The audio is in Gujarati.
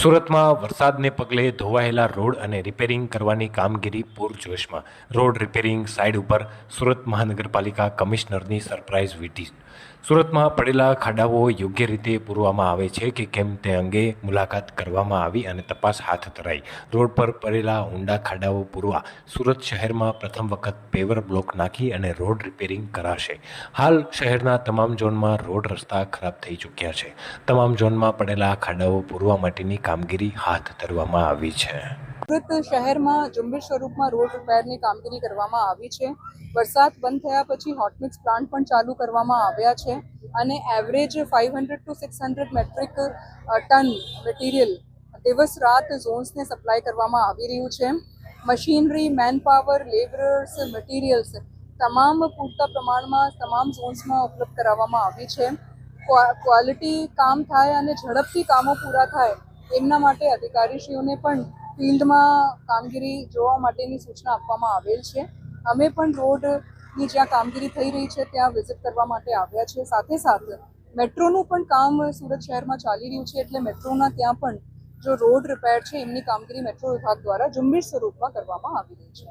સુરતમાં વરસાદને પગલે ધોવાયેલા રોડ અને રિપેરિંગ કરવાની કામગીરી પૂરજોશમાં. રોડ રિપેરિંગ સાઇડ ઉપર સુરત મહાનગરપાલિકા કમિશનરની સરપ્રાઇઝ વિઝિટ સુરતમાં પડેલા ખાડાઓ યોગ્ય રીતે પૂરવામાં આવે છે કે કેમ તે અંગે મુલાકાત કરવામાં આવી અને તપાસ હાથ ધરાઈ. રોડ પર પડેલા ઊંડા ખાડાઓ પૂરવા સુરત શહેરમાં પ્રથમ વખત પેવર બ્લોક નાખી અને રોડ રિપેરિંગ કરાશે. હાલ શહેરના તમામ ઝોનમાં રોડ રસ્તા ખરાબ થઈ ચૂક્યા છે. તમામ ઝોનમાં પડેલા ખાડાઓ પૂરવા માટેની કામગીરી હાથ ધરવામાં આવી છે. શહેરમાં ઝુંબેશ સ્વરૂપમાં રોડ રિપેરની કામગીરી કરવામાં આવી છે. વરસાદ બંધ થયા પછી હોટમિક્સ પ્લાન્ટ પણ ચાલુ કરવામાં આવ્યા છે અને average five hundred to six hundred metric ton material દિવસ રાત ઝોન્સને સપ્લાય કરવામાં આવી રહ્યું છે. મશીનરી મેનપાવર લેબરર્સ મટીરિયલ્સ તમામ પૂરતા પ્રમાણમાં તમામ ઝોન્સમાં ઉપલબ્ધ કરાવવામાં આવી છે. ક્વા- ક્વોલિટી કામ થાય અને ઝડપથી કામો પૂરા થાય એમના માટે અધિકારીશ્રીઓને પણ ફિલ્ડમાં કામગીરી જોવા માટેની સૂચના આપવામાં આવેલ છે. અમે પણ રોડની જ્યાં કામગીરી થઈ રહી છે, ત્યાં વિઝિટ કરવા માટે આવ્યા છે સાથે સાથે મેટ્રોનું પણ કામ સુરત શહેરમાં ચાલી રહ્યું છે, એટલે મેટ્રોના ત્યાં પણ જો રોડ રિપેર છે, એમની કામગીરી મેટ્રો વિભાગ દ્વારા ઝુંબેશ સ્વરૂપમાં કરવામાં આવી રહી છે.